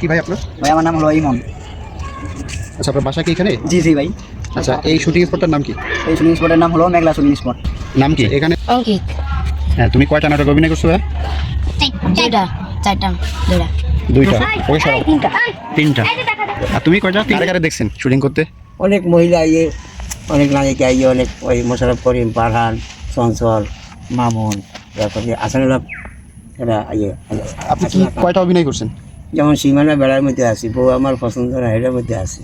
কি ভাই আপনার? ভাই আমার নাম হলো ইমন। আচ্ছা আপনার বাসা কি এখানে? জি জি ভাই। আচ্ছা এই শুটিং স্পটটার নাম কি? এই শুটিং স্পটের নাম হলো মেঘলা শুটিং স্পট নাম কি? এখানে অঙ্কিত। হ্যাঁ তুমি কয়টা নাটক অভিনয় করছ ভাই? দুইটা চারটা দুইটা। দুইটা? ওকে সরাও। তিনটা। আর তুমি কয়টা? কারে কারে দেখছেন শুটিং করতে? অনেক মহিলা ইয়ে অনেক নায়িকা ইয়ে অনেক ওই মোশারফ করিম পারহান চঞ্চল মামুন তারপরে আসানুল্লাহ এরা ইয়ে আপনি কি কয়টা অভিনয় করছেন? যেমন সীমানা বেড়ার মধ্যে আছি বউ আমার পছন্দ না এটার মধ্যে আছে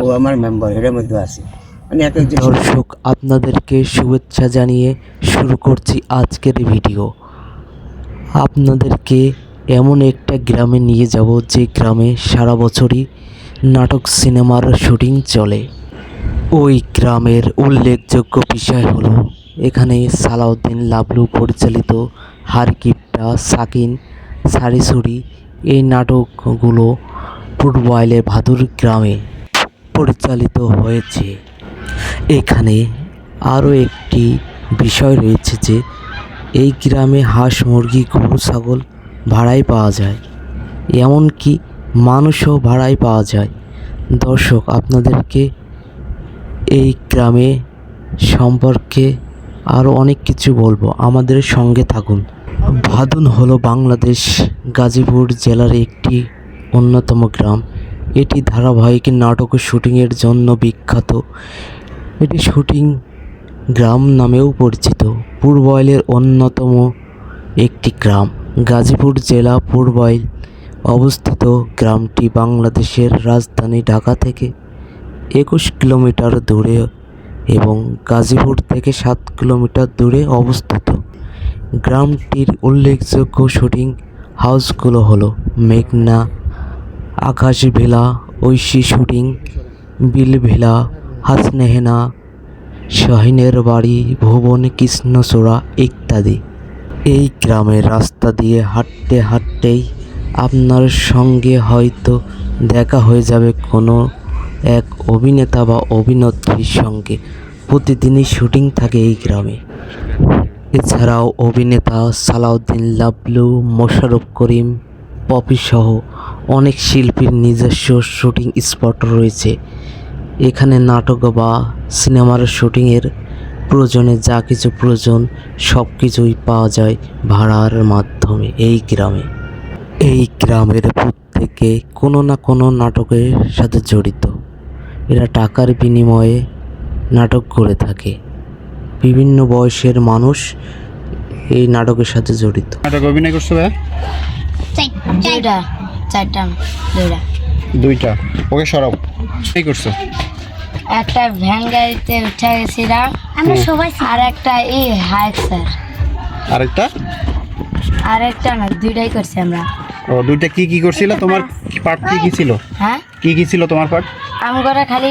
বউ আমার মেম্বার এটার মধ্যে আছে। মানে এক একজন দর্শক আপনাদেরকে শুভেচ্ছা জানিয়ে শুরু করছি আজকের ভিডিও। আপনাদেরকে এমন একটা গ্রামে নিয়ে যাব যে গ্রামে সারা বছরই নাটক সিনেমার শুটিং চলে। ওই গ্রামের উল্লেখযোগ্য বিষয় হলো এখানে সালাউদ্দিন লাবলু পরিচালিত হারকিপটা সাকিন সারিসুরি এই নাটকগুলো ফুটবলের ভাদুর গ্রামে পরিচালিত হয়েছে। এখানে আরও একটি বিষয় রয়েছে যে, এই গ্রামে হাঁস, মুরগি, গরু, ছাগল ভাড়ায় পাওয়া যায়, এমনকি মানুষও ভাড়ায় পাওয়া যায়। দর্শক, আপনাদেরকে এই গ্রামে সম্পর্কে আরও অনেক কিছু বলব। আমাদের সঙ্গে থাকুন। ভাদুন হলো বাংলাদেশ, গাজীপুর জেলার একটি অন্যতম গ্রাম। এটি ধারাবাহিক নাটক শুটিংয়ের জন্য বিখ্যাত। এটি শুটিং গ্রাম নামেও পরিচিত। পূর্বইলের অন্যতম একটি গ্রাম, গাজীপুর জেলা পূর্বইল অবস্থিত। গ্রামটি বাংলাদেশের রাজধানী ঢাকা থেকে একুশ কিলোমিটার দূরে এবং গাজীপুর থেকে সাত কিলোমিটার দূরে অবস্থিত। গ্রামটির উল্লেখযোগ্য শুটিং হাউসগুলো হলো মেঘনা আকাশ ভেলা ঐশী শুটিং বিল ভেলা হাসনেহেনা, শাহিনের বাড়ি, ভুবন, কৃষ্ণচূড়া ইত্যাদি। এই গ্রামের রাস্তা দিয়ে হাঁটতে হাঁটতেই আপনার সঙ্গে হয়তো দেখা হয়ে যাবে কোনো এক অভিনেতা বা অভিনেত্রীর সঙ্গে। প্রতিদিনই শুটিং থাকে এই গ্রামে। এছাড়াও অভিনেতা সালাউদ্দিন, লাবলু, মোশাররফ করিম, পপি সহ অনেক শিল্পীর নিজস্ব শুটিং স্পট রয়েছে। এখানে নাটক বা সিনেমার শুটিংয়ের প্রয়োজনে যা কিছু প্রয়োজন সব কিছুই পাওয়া যায় ভাড়ার মাধ্যমে এই গ্রামে। এই গ্রামের প্রত্যেকে কোনো না কোনো নাটকের সাথে জড়িত। এরা টাকার বিনিময়ে নাটক করে থাকে। বিভিন্ন বয়সের মানুষ এই নাটকের সাথে জড়িত। নাটক অভিনয় করছ ভাই? দুইটা চারটা দুইটা। দুইটা। ওকে সরাও। কি করছ? একটা ভ্যান গাড়িতে উঠে গেছিলাম। আমরা সবাই আর একটা এই হাইক স্যার। আরেকটা? আর একটা না দুইটাই করছি আমরা। ও দুইটা কি কি করছিল? তোমার পার্ট কি কি ছিল? হ্যাঁ? কি কি ছিল তোমার পার্ট? আমি করে খালি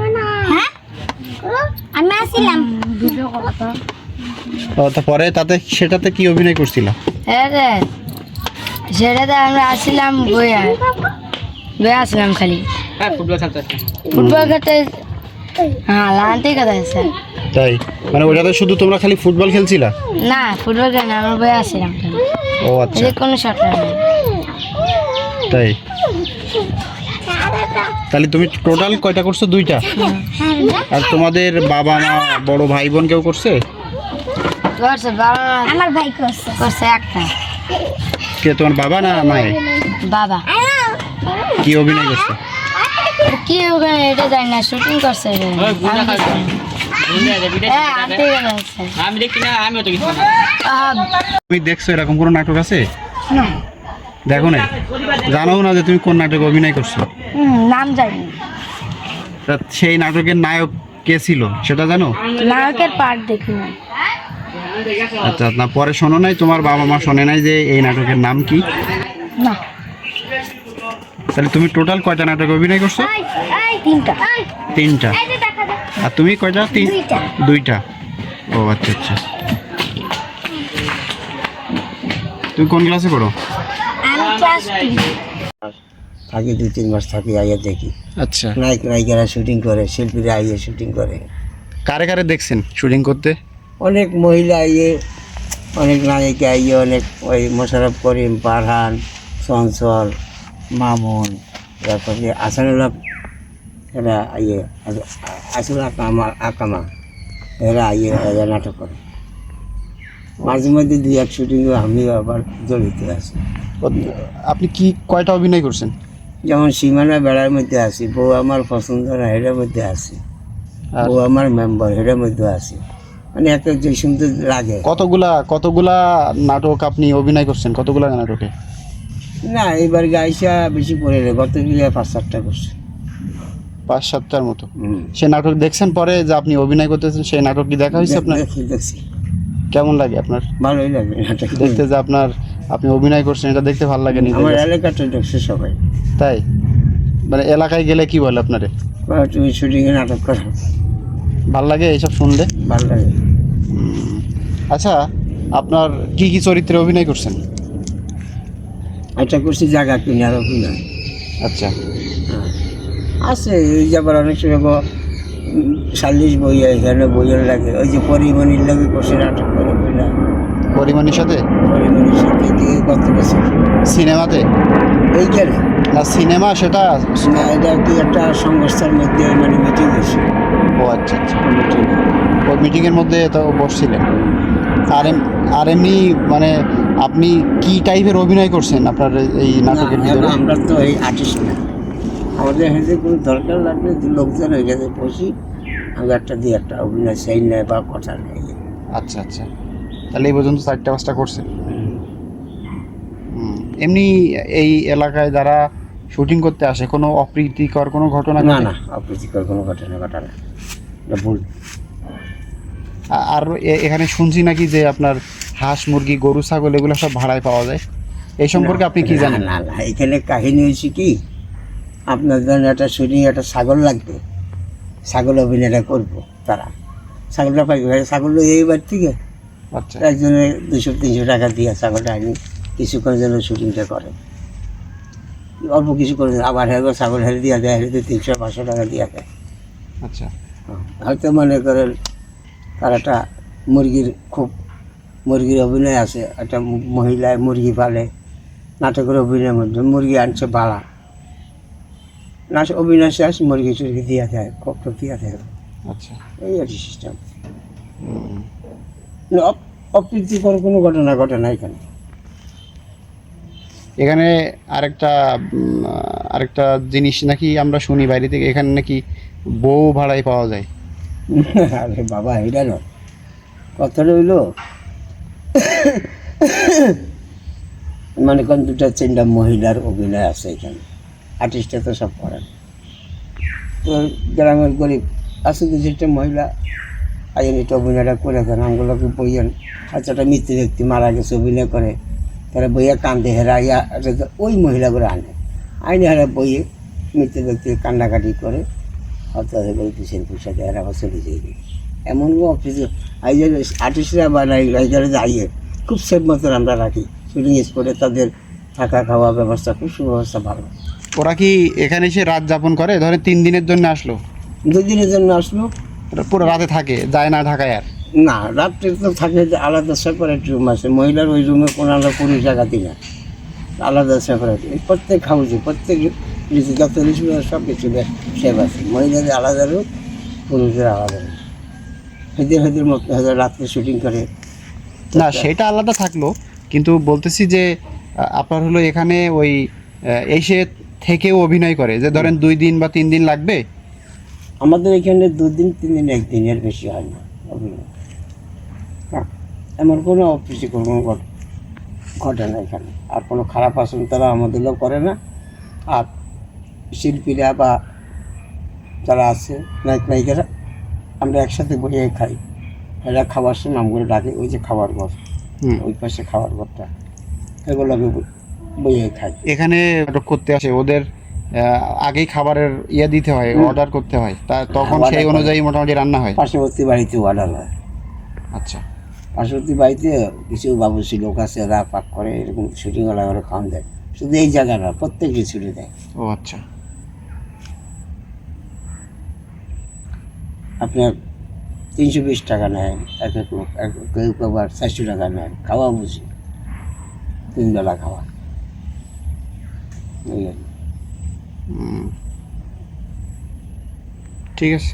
আমি আসছিলাম ও তারপরে তাতে সেটাতে কি অভিনয় করছিল? হ্যাঁ রে সেটাতে আমরা আসছিলাম বইয়া। বইয়া আসলাম খালি। ফুটবল খেলতে হ্যাঁ লানতে কথা স্যার তাই? মানে ওটাতে শুধু তোমরা খালি ফুটবল খেলছিলা? না ফুটবল খেলে না আমরা বইয়া আসছিলাম ও আচ্ছা। যে কোনো শট তাই? তাহলে তুমি টোটাল কয়টা করছ? দুইটা। আর তোমাদের বাবা মা বড় ভাই বোন কেউ করছে? করছে বাবা আমার ভাই করছে। করছে একটা। কে তোমার বাবা না মায়ে বাবা। কি অভিনয় করছে? কি এটা জানি না শুটিং করছে না। না তুমি দেখছ এরকম কোনো নাটক আছে? দেখো না জানো না যে তুমি কোন নাটকে অভিনয় করছ? নাম জানি। তা সেই নাটকের নায়ক কে ছিল? সেটা জানো? নায়কের পার্ট দেখি না আচ্ছা না পরে শোনো নাই তোমার বাবা মা শোনে নাই যে এই নাটকের নাম কি? না। তাহলে তুমি টোটাল কয়টা নাটকে অভিনয় করছ? তিনটা। তিনটা। আর তুমি কয়টা? তিন দুইটা। ও আচ্ছা আচ্ছা। তুমি কোন ক্লাসে পড়ো? থাকি দুই তিন মাস থাকি আইয়া দেখি। আচ্ছা। নায়ক নায়িকারা শুটিং করে শিল্পীরা আইয়ে শুটিং করে। কারে কারে দেখছেন শুটিং করতে? অনেক মহিলা আইয়ে অনেক নায়িকা আইয়ে অনেক ওই মোশারফ করিম পারহান চঞ্চল মামুন তারপরে আসানুল্লাহ এরা আইয়ে আসল আকামা আকামা এরা আইয়ে এরা নাটক করে। মাঝে মধ্যে দুই এক শুটিংও আমিও আবার জড়িত আছি। আপনি কি কয়টা অভিনয় করছেন? যেমন সীমানা বেড়ার মধ্যে আছি বউ আমার পছন্দ না হেটার মধ্যে আছি। বউ আমার মেম্বার হেটার মধ্যে আছি। মানে এত যে সুন্দর লাগে। কতগুলা কতগুলা নাটক আপনি অভিনয় করছেন? কতগুলা নাটকে? না এবার গাইসা বেশি পড়ে রে গত বিঘা পাঁচ সাতটা করছে। পাঁচ সাতটার মতো। সে নাটক দেখছেন পরে যে আপনি অভিনয় করতেছেন সেই নাটক কি দেখা হয়েছে আপনার? দেখি দেখছি। কেমন লাগে আপনার? ভালোই লাগে দেখতে। যে আপনার আপনি অভিনয় করছেন এটা দেখতে ভালো লাগে আমার। এলাকাটা দেখছে সবাই। তাই? মানে এলাকায় গেলে কি বলে আপনারে? তুমি শুটিংয়ে নাটক করো। ভালো লাগে এইসব শুনলে? ভালো লাগে। আচ্ছা আপনার কি কি চরিত্রে অভিনয় করছেন? এটা করছি জায়গা কিনে আর অভিনয়। আচ্ছা। আছে এই যে আবার অনেক সময় চাল্লিশ বই এখানে বইয়ের লাগে। ওই যে পরিমণির লাগে করছে নাটক করে পরিমাণের সাথে? পরিমণির সাথে দিয়ে গত বছর সিনেমাতে? এইখানে? না সিনেমা সেটা? না এটা কি একটা সংস্থার মধ্যে মানে মিটিং হয়েছে। ও আচ্ছা আচ্ছা। মিটিং ওই মিটিংয়ের মধ্যে তো বসছিলেন। আর এম- আর এমনি মানে আপনি কি টাইপের অভিনয় করছেন আপনার এই নাটকের ভিতরে? আমরা তো এই আর্টিস্ট না। আমাদের হেঁটে কোনো দরকার লাগলে দু লোকজন হয়ে গেছে বসি আমি একটা দিয়ে একটা অভিনয় সেই নেয় বা কথা নেই আচ্ছা আচ্ছা। তাহলে এই পর্যন্ত চারটা পাঁচটা করছেন হুম। এমনি এই এলাকায় যারা শুটিং করতে আসে কোনো অপ্রীতিকর কোনো ঘটনা না না অপ্রীতিকর কোনো ঘটনা ঘটনা ভুল। আর এখানে শুনছি নাকি যে আপনার হাঁস মুরগি গরু ছাগল এগুলো সব ভাড়ায় পাওয়া যায়? এই সম্পর্কে আপনি কি জানেন? না না এখানে কাহিনী হয়েছে কি? আপনার জন্য একটা শুটিং একটা ছাগল লাগবে। ছাগল অভিনয়টা করব তারা। ছাগলটা পাইবে ছাগল এইবার থেকে আচ্ছা। একজনে দুশো তিনশো টাকা দিয়ে ছাগলটা আনি কিছুক্ষণ যেন শুটিংটা করে। অল্প কিছু করে আবার হেরে ছাগল হেরে দিয়া দেয় হেরে দিয়ে তিনশো পাঁচশো টাকা দিয়া দেয়। আচ্ছা। হয়তো মনে করেন তার একটা মুরগির খুব মুরগির অভিনয় আছে একটা মহিলায় মুরগি পালে নাটকের অভিনয়ের মধ্যে মুরগি আনছে বাড়া না অভিনয় শেষ মুরগি টুরগি দিয়া দেয় কপ্ট দিয়া দেয় আচ্ছা। এই আর সিস্টেম অপ্রীতিকর কোনো ঘটনা ঘটে না এখানে। এখানে আরেকটা আরেকটা জিনিস নাকি আমরা শুনি বাইরে থেকে এখানে নাকি বউ ভাড়ায় পাওয়া যায়। আরে বাবা এটা নয় কথা রইল মানে কোন দুটা তিনটা মহিলার অভিনয় আছে এখানে। আর্টিস্টে তো সব করেন তো গ্রামের গরিব আছে দু চারটে মহিলা আইন এটা অভিনয়টা করে দেন, আমগুলোকে বইয়েন আচ্ছা একটা মৃত্যু ব্যক্তি মারা গেছে, অভিনয় করে। তারা বইয়া কান্দে, হেরা ইয়া ওই মহিলাগুলো আনে। আইনে হেরা বইয়ে মৃত্যু ব্যক্তি কান্নাকাটি করে হয়তো এগুলো কিসের পয়সা দেয় আবার চলে যাই এমন অফিস যে আর্টিস্টরা বা রাইজারে যাইয়ে খুব সেফ মতন আমরা রাখি। শুটিং স্পটে তাদের থাকা খাওয়া ব্যবস্থা, খুব সুব্যবস্থা ভালো। ওরা কি এখানে এসে রাত যাপন করে? ধরেন তিন দিনের জন্য আসলো। দুই দিনের জন্য আসলো। পুরো রাতে থাকে যায় না ঢাকায় আর? না রাত্রে তো থাকে যে আলাদা সেপারেট রুম আছে। মহিলার ওই রুমে কোনো আলাদা পুরুষ জায়গা দিই না। আলাদা সেপারেট প্রত্যেক হাউসে প্রত্যেক ঋতু যত সব কিছু সেভ আছে। মহিলাদের আলাদা রুম পুরুষদের আলাদা রুম হেদের হেদের মতো হেদের রাত্রে শুটিং করে। না সেটা আলাদা থাকল। কিন্তু বলতেছি যে আপনার হলো এখানে ওই এসে থেকেও অভিনয় করে যে ধরেন দুই দিন বা তিন দিন লাগবে? আমাদের এখানে দুদিন তিন দিন একদিনের বেশি হয় না অভিনয়। হ্যাঁ, এমন কোনো অফিসে কোনো ঘট- না এখানে। আর কোনো খারাপ আচরণ তারা আমাদেরও করে না। আর শিল্পীরা বা যারা আছে নায়ক নায়িকারা আমরা একসাথে বসে খাই। এরা খাবার সময় আমগুলো ডাকে ওই যে খাবার ঘর। হুম। ওই পাশে খাবার ঘরটা। এগুলো এখানে করতে আসে ওদের আগেই খাবারের ইয়ে দিতে হয় অর্ডার করতে হয়। তা তখন সেই অনুযায়ী মোটামুটি রান্না হয়। পার্শ্ববর্তী বাড়িতে অর্ডার হয়। আচ্ছা। পার্শ্ববর্তী বাড়িতে কিছু বাবুসি লোক আছে এরা পাক করে এরকম শুটিংওয়ালা করে খাওয়ান দেয়। শুধু এই জায়গাটা প্রত্যেককে ছুটি দেয় ও আচ্ছা। আপনার তিনশো বিশ টাকা নেয় এক এক লোক এক কেউ কেউ আবার চারশো টাকা নেয়। খাওয়া বুঝি। তিন বেলা খাওয়া। ঠিক আছে।